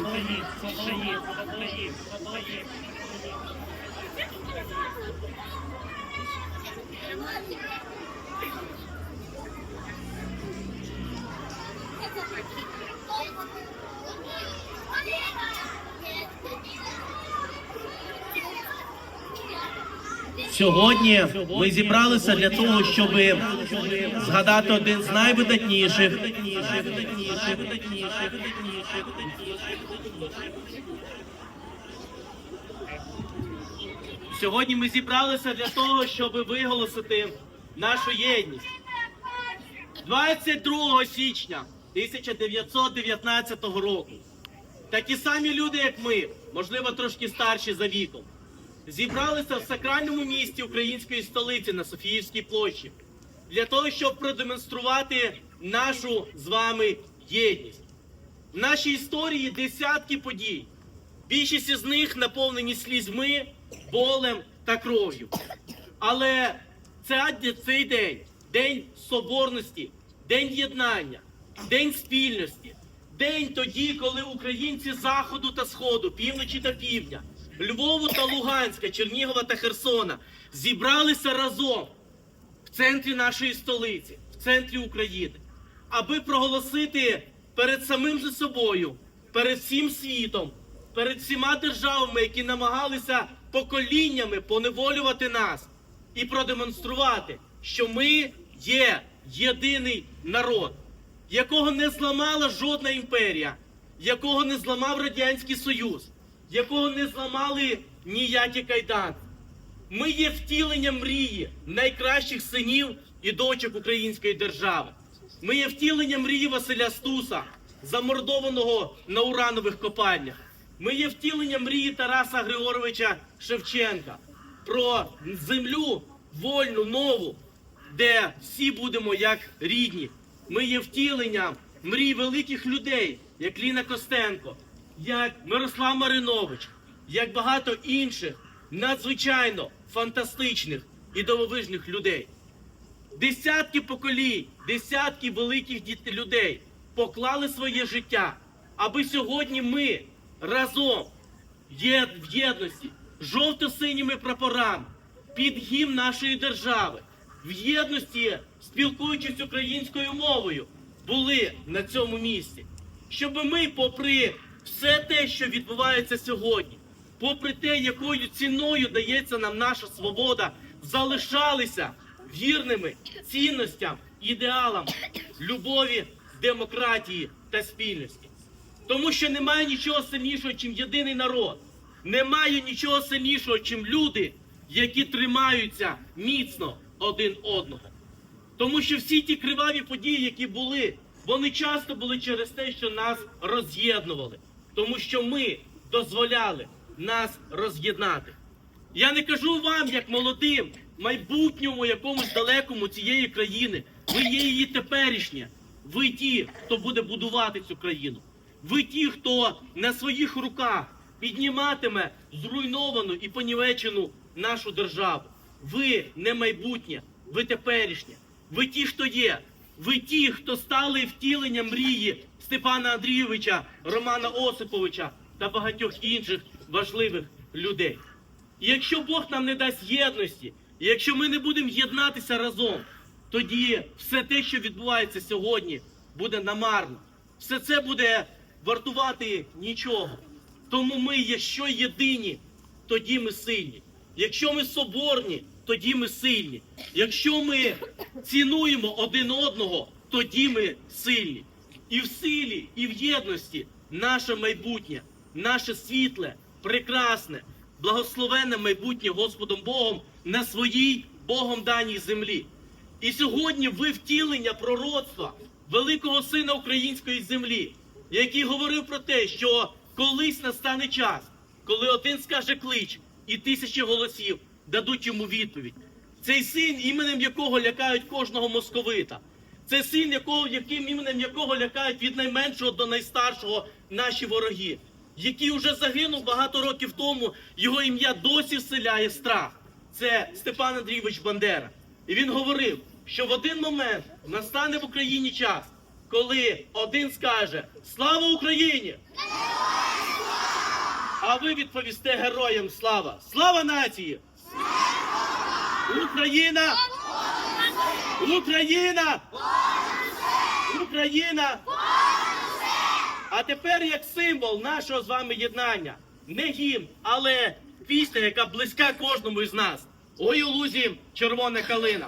Україн, Україн, Сьогодні ми зібралися для того, щоб згадати один з найвидатніших. Сьогодні ми зібралися для того, щоб виголосити нашу єдність. 22 січня 1919 року. Такі самі люди, як ми, можливо, трошки старші за віком, зібралися в сакральному місті української столиці на Софіївській площі для того, щоб продемонструвати нашу з вами єдність. В нашій історії десятки подій. Більшість із них наповнені слізьми, болем та кров'ю. Але це, цей день день соборності, день єднання, день спільності, день тоді, коли українці заходу та сходу, півночі та півдня, Львову та Луганська, Чернігова та Херсона зібралися разом в центрі нашої столиці, в центрі України, аби проголосити перед самим же собою, перед всім світом, перед всіма державами, які намагалися поколіннями поневолювати нас, і продемонструвати, що ми є єдиний народ, якого не зламала жодна імперія, якого не зламав Радянський Союз, якого не зламали ніякі кайдани. Ми є втіленням мрії найкращих синів і дочок української держави. Ми є втіленням мрії Василя Стуса, замордованого на уранових копальнях. Ми є втіленням мрії Тараса Григоровича Шевченка про землю вольну, нову, де всі будемо як рідні. Ми є втіленням мрій великих людей, як Ліна Костенко, як Мирослав Маринович, як багато інших надзвичайно фантастичних і дивовижних людей. Десятки поколінь, десятки великих людей поклали своє життя, аби сьогодні ми разом в єдності жовто-синіми прапорами під гімн нашої держави, в єдності, спілкуючись українською мовою, були на цьому місці. Щоб ми, попри все те, що відбувається сьогодні, попри те, якою ціною дається нам наша свобода, залишалися вірними цінностям, ідеалам любові, демократії та спільності. Тому що немає нічого сильнішого, чим єдиний народ. Немає нічого сильнішого, чим люди, які тримаються міцно один одного. Тому що всі ті криваві події, які були, вони часто були через те, що нас роз'єднували. Тому що ми дозволяли нас роз'єднати. Я не кажу вам, як молодим, майбутньому якомусь далекому цієї країни. Ви є її теперішнє. Ви ті, хто буде будувати цю країну. Ви ті, хто на своїх руках підніматиме зруйновану і понівечену нашу державу. Ви не майбутнє, ви теперішнє. Ви ті, хто є. Ви ті, хто стали втіленням мрії Степана Андрійовича, Романа Осиповича та багатьох інших важливих людей. І якщо Бог нам не дасть єдності, і якщо ми не будемо єднатися разом, тоді все те, що відбувається сьогодні, буде намарно. Все це буде вартувати нічого. Тому ми, якщо єдині, тоді ми сильні. Якщо ми соборні, тоді ми сильні. Якщо ми цінуємо один одного, тоді ми сильні. І в силі, і в єдності наше майбутнє, наше світле, прекрасне, благословенне майбутнє Господом Богом на своїй Богом даній землі. І сьогодні ви втілення пророцтва великого сина української землі, який говорив про те, що колись настане час, коли один скаже клич, і тисячі голосів дадуть йому відповідь. Цей син, іменем якого лякають кожного московита. Це син, якого, яким іменем якого лякають від найменшого до найстаршого наші вороги, який уже загинув багато років тому. Його ім'я досі вселяє страх. Це Степан Андрійович Бандера. І він говорив, що в один момент настане в Україні час, коли один скаже Слава Україні! А ви відповісте героям слава! Слава нації! Україна! Україна! Україна! А тепер як символ нашого з вами єднання. Не гімн, але пісня, яка близька кожному із нас. Ой у лузі червона калина.